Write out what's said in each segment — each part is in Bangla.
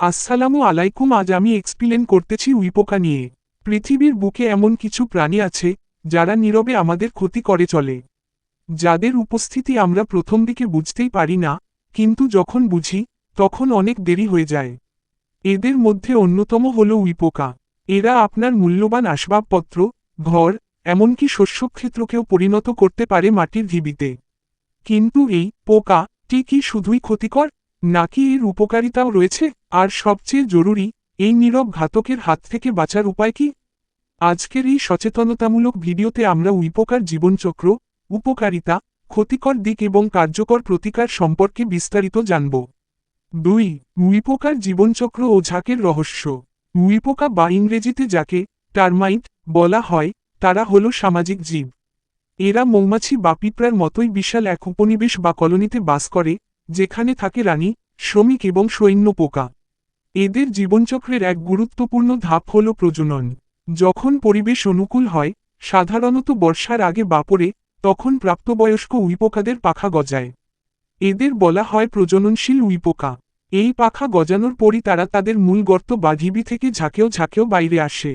আসসালামু আলাইকুম, আজ আমি এক্সপ্লেন করতেছি উইপোকা নিয়ে। পৃথিবীর বুকে এমন কিছু প্রাণী আছে, যারা নীরবে আমাদের ক্ষতি করে চলে। যাদের উপস্থিতি আমরা প্রথম দিকে বুঝতেই পারি না, কিন্তু যখন বুঝি, তখন অনেক দেরি হয়ে যায়। এদের মধ্যে অন্যতম হল উইপোকা। এরা আপনার মূল্যবান আসবাবপত্র, ঘর, এমনকি শস্যক্ষেত্রকেও পরিণত করতে পারে মাটির ঢিবিতে কিন্তু এই পোকা টি কি শুধুই ক্ষতিকর? নাকি এর উপকারিতাও রয়েছে? আর সবচেয়ে জরুরি, এই নীরব ঘাতকের হাত থেকে বাঁচার উপায় কি? আজকের এই সচেতনতামূলক ভিডিওতে আমরা উইপোকার জীবনচক্র, উপকারিতা, ক্ষতিকর দিক এবং কার্যকর প্রতিকার সম্পর্কে বিস্তারিত জানব। দুই উইপোকার জীবনচক্র ও ঝাঁকের রহস্য। উইপোকা বা ইংরেজিতে যাকে টার্মাইট বলা হয়, তারা হল সামাজিক জীব। এরা মৌমাছি বা পিঁপড়ার মতোই বিশাল এক উপনিবেশ বা কলোনিতে বাস করে যেখানে থাকে রানী, শ্রমিক এবং সৈন্য পোকা। এদের জীবনচক্রের এক গুরুত্বপূর্ণ ধাপ হল প্রজনন। যখন পরিবেশ অনুকূল হয়, সাধারণত বর্ষার আগে বাপরে তখন প্রাপ্তবয়স্ক উইপোকাদের পাখা গজায়। এদের বলা হয় প্রজননশীল উইপোকা এই পাখা গজানোর পরই তারা তাদের মূল গর্ত বা ঢিবি থেকে ঝাঁকেও ঝাঁকেও বাইরে আসে।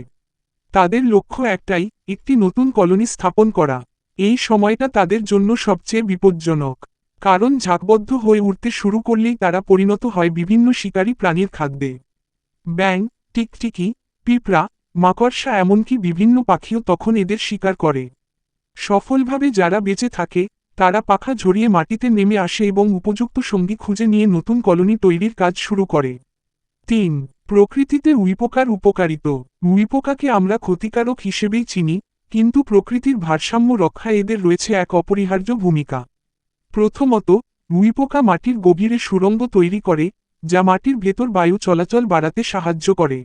তাদের লক্ষ্য একটাই, একটি নতুন কলোনি স্থাপন করা। এই সময়টা তাদের জন্য সবচেয়ে বিপজ্জনক। কারণ ঝাঁকবদ্ধ হয়ে উঠতে শুরু করলেই তারা পরিণত হয় বিভিন্ন শিকারী প্রাণীর খাদ্যে। ব্যাং, টিকটিকি, পিঁপড়া, মাকড়সা এমনকি বিভিন্ন পাখিও তখন এদের শিকার করে। সফলভাবে যারা বেঁচে থাকে, তারা পাখা ঝরিয়ে মাটিতে নেমে আসে এবং উপযুক্ত সঙ্গী খুঁজে নিয়ে নতুন কলোনি তৈরির কাজ শুরু করে। তিন, প্রকৃতিতে উইপোকার উপকারিত। উইপোকাকে আমরা ক্ষতিকারক হিসেবেই চিনি, কিন্তু প্রকৃতির ভারসাম্য রক্ষায় এদের রয়েছে এক অপরিহার্য ভূমিকা। প্রথমত উইপোকা মাটির গভীরে সুরঙ্গ তৈরি করে, যা মাটির ভেতর বায়ু চলাচল বাড়াতে সাহায্য করে।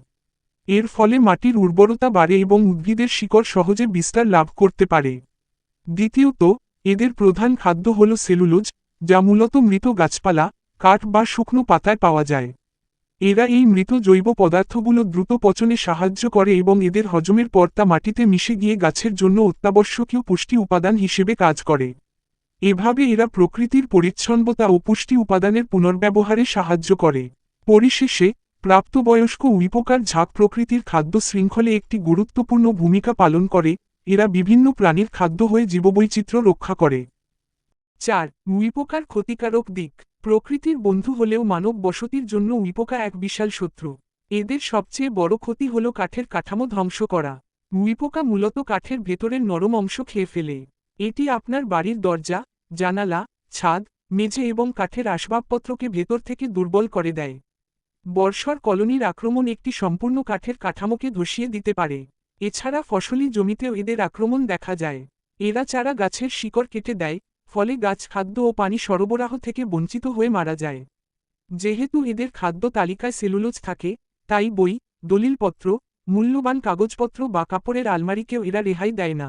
এর ফলে মাটির উর্বরতা বাড়ে এবং উদ্ভিদের শিকড় সহজে বিস্তার লাভ করতে পারে। দ্বিতীয়ত, এদের প্রধান খাদ্য হল সেলুলোজ, যা মূলত মৃত গাছপালা, কাঠ বা শুকনো পাতায় পাওয়া যায়। এরা এই মৃত জৈব পদার্থগুলো দ্রুত পচনে সাহায্য করে এবং এদের হজমের পর তা মাটিতে মিশে গিয়ে গাছের জন্য অত্যাবশ্যকীয় পুষ্টি উপাদান হিসেবে কাজ করে। এভাবে এরা প্রকৃতির পরিচ্ছন্নতা ও পুষ্টি উপাদানের পুনর্ব্যবহারে সাহায্য করে। পরিশেষে, প্রাপ্তবয়স্ক উইপোকার ঝাঁক প্রকৃতির খাদ্য শৃঙ্খলে একটি গুরুত্বপূর্ণ ভূমিকা পালন করে, এরা বিভিন্ন প্রাণীর খাদ্য হয়ে জীববৈচিত্র্য রক্ষা করে। চার, উইপোকার ক্ষতিকারক দিক। প্রকৃতির বন্ধু হলেও মানব বসতির জন্য উইপোকা এক বিশাল শত্রু। এদের সবচেয়ে বড় ক্ষতি হল কাঠের কাঠামো ধ্বংস করা। উইপোকা মূলত কাঠের ভেতরের নরম অংশ খেয়ে ফেলে। এটি আপনার বাড়ির দরজা জানালা, ছাদ, মেঝে এবং কাঠের আসবাবপত্রকে ভেতর থেকে দুর্বল করে দেয়। বর্ষর কলোনির আক্রমণ একটি সম্পূর্ণ কাঠের কাঠামোকে ধসিয়ে দিতে পারে। এছাড়া ফসলি জমিতেও এদের আক্রমণ দেখা যায়। এরা চারা গাছের শিকড় কেটে দেয়, ফলে গাছ খাদ্য ও পানি সরবরাহ থেকে বঞ্চিত হয়ে মারা যায়। যেহেতু এদের খাদ্য তালিকায় সেলুলোজ থাকে, তাই বই, দলিলপত্র, মূল্যবান কাগজপত্র বা কাপড়ের আলমারিকেও এরা রেহাই দেয় না।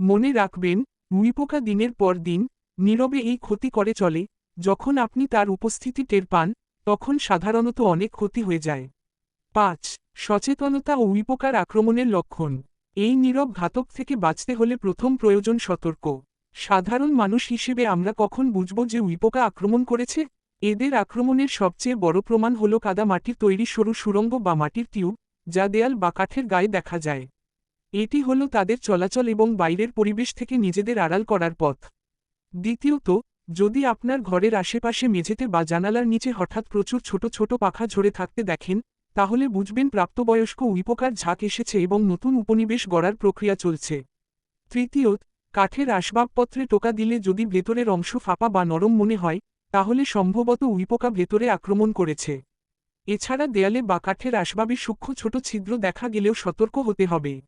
মনে রাখবেন উইপোকা দিনের পর দিন নীরবে এই ক্ষতি করে চলে, যখন আপনি তার উপস্থিতি টের পান, তখন সাধারণত অনেক ক্ষতি হয়ে যায়। পাঁচ, সচেতনতা ও উইপোকার আক্রমণের লক্ষণ। এই নীরব ঘাতক থেকে বাঁচতে হলে প্রথম প্রয়োজন সতর্ক। সাধারণ মানুষ হিসেবে আমরা কখন বুঝব যে উইপোকা আক্রমণ করেছে? এদের আক্রমণের সবচেয়ে বড় প্রমাণ হল কাদা মাটির তৈরি সরু সুরঙ্গ বা মাটির টিউব, যা দেয়াল বা কাঠের গায়ে দেখা যায়। এটি হল তাদের চলাচল এবং বাইরের পরিবেশ থেকে নিজেদের আড়াল করার পথ। দ্বিতীয়ত, যদি আপনার ঘরের আশেপাশে মেঝেতে বা জানালার নিচে হঠাৎ প্রচুর ছোট ছোট পাখা ঝরে থাকতে দেখেন, তাহলে বুঝবেন প্রাপ্তবয়স্ক উইপোকার ঝাঁক এসেছে এবং নতুন উপনিবেশ গড়ার প্রক্রিয়া চলছে। তৃতীয়ত, কাঠের আসবাবপত্রে টোকা দিলে যদি ভেতরের অংশ ফাঁপা বা নরম মনে হয়, তাহলে সম্ভবত উইপোকা ভেতরে আক্রমণ করেছে। এছাড়া দেয়ালে বা কাঠের আসবাবে সূক্ষ্ম ছোট ছিদ্র দেখা গেলেও সতর্ক হতে হবে।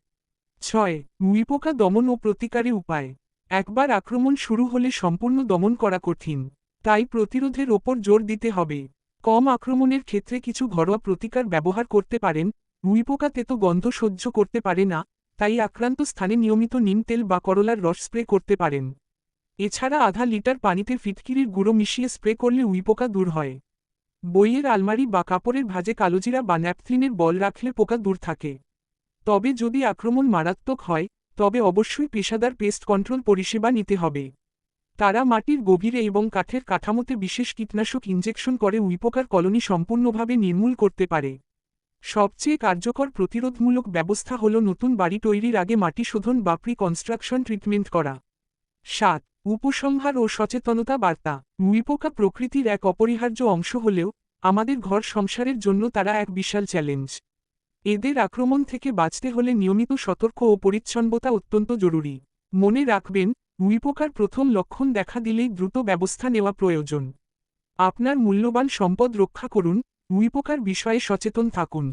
ছয় উইপোকা দমন ও প্রতিকারে উপায়। একবার আক্রমণ শুরু হলে সম্পূর্ণ দমন করা কঠিন, তাই প্রতিরোধের ওপর জোর দিতে হবে। কম আক্রমণের ক্ষেত্রে কিছু ঘরোয়া প্রতিকার ব্যবহার করতে পারেন উইপোকা তেতো গন্ধ সহ্য করতে পারে না, তাই আক্রান্ত স্থানে নিয়মিত নিম তেল বা করলার রস স্প্রে করতে পারেন। এছাড়া আধা লিটার পানিতে ফিটকিরির গুঁড়ো মিশিয়ে স্প্রে করলে উইপোকা দূর হয়। বইয়ের আলমারি বা কাপড়ের ভাজে কালোজিরা বা ন্যাপথ্রিনের বল রাখলে পোকা দূর থাকে। তবে যদি আক্রমণ মারাত্মক হয় তবে অবশ্যই পেশাদার পেস্ট কন্ট্রোল পরিষেবা নিতে হবে। তারা মাটির গভীরে এবং কাঠের কাঠামোতে বিশেষ কীটনাশক ইঞ্জেকশন করে উইপোকার কলোনি সম্পূর্ণভাবে নির্মূল করতে পারে। সবচেয়ে কার্যকর প্রতিরোধমূলক ব্যবস্থা হল নতুন বাড়ি তৈরির আগে মাটি শোধন বা প্রি কনস্ট্রাকশন ট্রিটমেন্ট করা। সাত, উপসংহার ও সচেতনতা বার্তা। উইপোকা প্রকৃতির এক অপরিহার্য অংশ হলেও আমাদের ঘর সংসারের জন্য তারা এক বিশাল চ্যালেঞ্জ এদের আক্রমণ থেকে বাঁচতে হলে নিয়মিত সতর্ক ও পরিচ্ছন্নতা অত্যন্ত জরুরি। মনে রাখবেন উইপোকার প্রথম লক্ষণ দেখা দিলেই দ্রুত ব্যবস্থা নেওয়া প্রয়োজন। আপনার মূল্যবান সম্পদ রক্ষা করুন উইপোকার বিষয়ে সচেতন থাকুন।